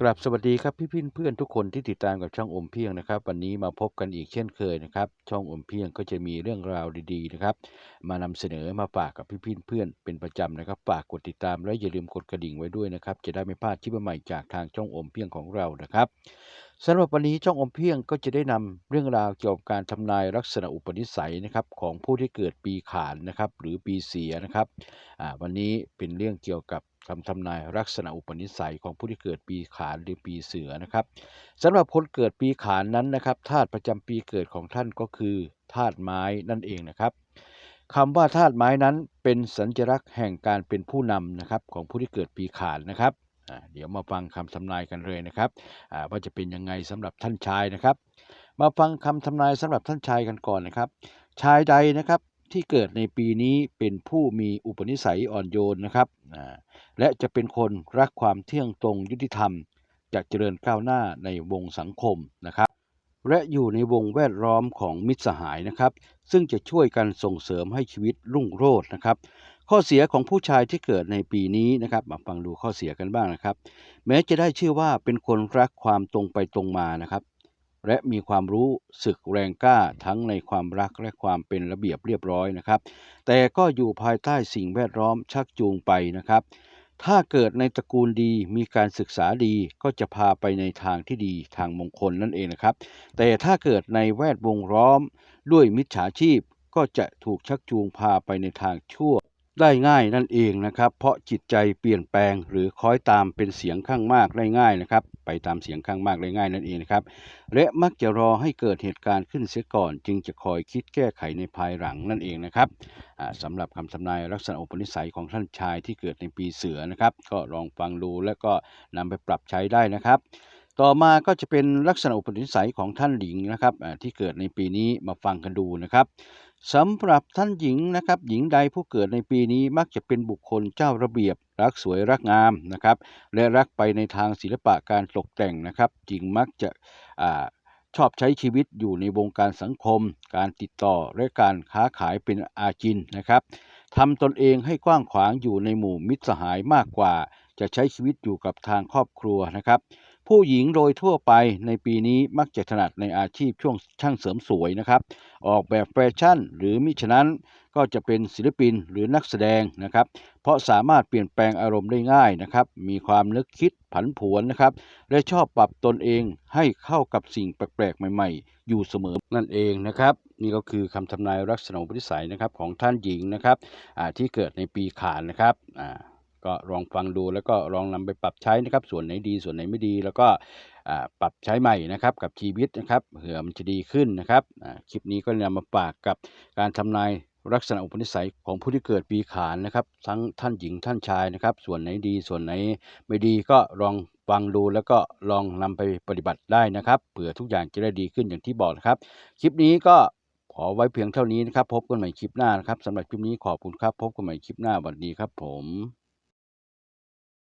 กราบสวัสดีครับพี่ๆเพื่อนทุกคนที่ติดตามกับช่องอมเพียงนะครับ วันนี้มาพบกันอีกเช่นเคยนะครับ ช่องอมเพียงก็จะมีเรื่องราวดีๆนะครับ มานำเสนอมาฝากกับพี่ๆเพื่อนเป็นประจำนะครับฝากกดติดตามและอย่าลืมกดกระดิ่งไว้ด้วยนะครับ จะได้ไม่พลาดคลิปใหม่จากทางช่องอมเพียงของเรานะครับ สำหรับวันนี้ช่องอมเพียงก็จะได้นำเรื่องราวเกี่ยวกับการทำนายลักษณะอุปนิสัยนะครับของผู้ที่เกิดปีขานนะครับหรือปีเสียนะครับวันนี้เป็นเรื่องเกี่ยวกับคำทำนายลักษณะอุปนิสัยของผู้ที่เกิดปีขานหรือปีเสือนะครับสำหรับคนเกิดปีขานนั้นนะครับธาตุประจำปีเกิดของท่านก็คือธาตุไม้นั่นเองนะครับคำว่าธาตุไม้นั้นเป็นสัญลักษณ์แห่งการเป็นผู้นำนะครับของผู้ที่เกิดปีขานนะครับ เดี๋ยวมาฟังคำทำนายกันเลยนะครับว่าจะเป็นยังไงสำหรับท่านชายนะครับ มาฟังคำทำนายสำหรับท่านชายกันก่อนนะครับ ชายใดนะครับที่เกิดในปีนี้เป็นผู้มีอุปนิสัยอ่อนโยนนะครับ และจะเป็นคนรักความเที่ยงตรงยุติธรรม จะเจริญก้าวหน้าในวงสังคมนะครับ และอยู่ในวงแวดล้อมของมิตรสหายนะครับ ซึ่งจะช่วยกันส่งเสริมให้ชีวิตรุ่งโรจน์นะครับ ข้อเสียของผู้ชายที่เกิดในปีนี้นะครับมาฟังดูข้อเสียกันบ้างนะครับ แม้จะได้ชื่อว่าเป็นคนรักความตรงไปตรงมานะครับ และมีความรู้สึกแรงกล้าทั้งในความรักและความเป็นระเบียบเรียบร้อยนะครับ แต่ก็อยู่ภายใต้สิ่งแวดล้อมชักจูงไปนะครับ ถ้าเกิดในตระกูลดีมีการศึกษาดีก็จะพาไปในทางที่ดีทางมงคลนั่นเองนะครับ แต่ถ้าเกิดในแวดวงล้อมด้วยมิจฉาชีพก็จะถูกชักจูงพาไปในทางชั่ว ได้ง่ายนั่นเองนะครับ เพราะจิตใจเปลี่ยนแปลงหรือคอยตามเป็นเสียงข้างมากได้ง่ายนะครับ ไปตามเสียงข้างมากได้ง่ายนั่นเองนะครับ และมักจะรอให้เกิดเหตุการณ์ขึ้นเสียก่อน จึงจะคอยคิดแก้ไขในภายหลังนั่นเองนะครับอ่าสำหรับคำทำนายลักษณะอุปนิสัยของท่านชายที่เกิดในปีเสือนะครับ ก็ลองฟังดูแล้วก็นำไปปรับใช้ได้นะครับ ต่อมาก็จะเป็นลักษณะอุปนิสัยของท่านหญิงนะครับที่เกิดในปีนี้มาฟังกันดูนะครับสำหรับท่านหญิงนะครับหญิงใดผู้เกิดในปีนี้มักจะเป็นบุคคลเจ้าระเบียบ รักสวยรักงามนะครับและรักไปในทางศิลปะการตกแต่งนะครับจึงมักจะอ่าชอบใช้ชีวิตอยู่ในวงการสังคม การติดต่อและการค้าขายเป็นอาจินนะครับทำตนเองให้กว้างขวางอยู่ในหมู่มิตรสหายมากกว่า จะใช้ชีวิตอยู่กับทางครอบครัวนะครับ ผู้หญิงโดยทั่วไปในปีนี้มักจะถนัดในอาชีพช่วงช่างเสริมสวยนะครับ ออกแบบแฟชั่น หรือมิฉะนั้นก็จะเป็นศิลปินหรือนักแสดงนะครับ เพราะสามารถเปลี่ยนแปลงอารมณ์ได้ง่ายนะครับ มีความนึกคิดผันผวนนะครับ และชอบปรับตนเองให้เข้ากับสิ่งแปลกๆ ใหม่ๆ อยู่เสมอนั่นเองนะครับ นี่ก็คือคำทำนายลักษณะอุปนิสัยนะครับของท่านหญิงนะครับที่เกิดในปีขานนะครับอ่า ก็ลองฟังดูแล้วก็ลองนำไปปรับใช้นะครับ ส่วนไหนดีส่วนไหนไม่ดี แล้วก็ปรับใช้ใหม่นะครับกับชีวิตนะครับเผื่อมันจะดีขึ้นนะครับคลิปนี้ก็นำมาฝากกับการทำนายลักษณะอุปนิสัยของผู้ที่เกิดปีขานนะครับ ทั้งท่านหญิงท่านชายนะครับ ส่วนไหนดีส่วนไหนไม่ดีก็ลองฟังดูแล้วก็ลองนำไปปฏิบัติได้นะครับเผื่อทุกอย่างจะได้ดีขึ้นอย่างที่บอกนะครับ คลิปนี้ก็ขอไว้เพียงเท่านี้นะครับ พบกันใหม่คลิปหน้านะครับสำหรับคลิปนี้ขอบคุณครับ พบกันใหม่คลิปหน้าสวัสดีครับผม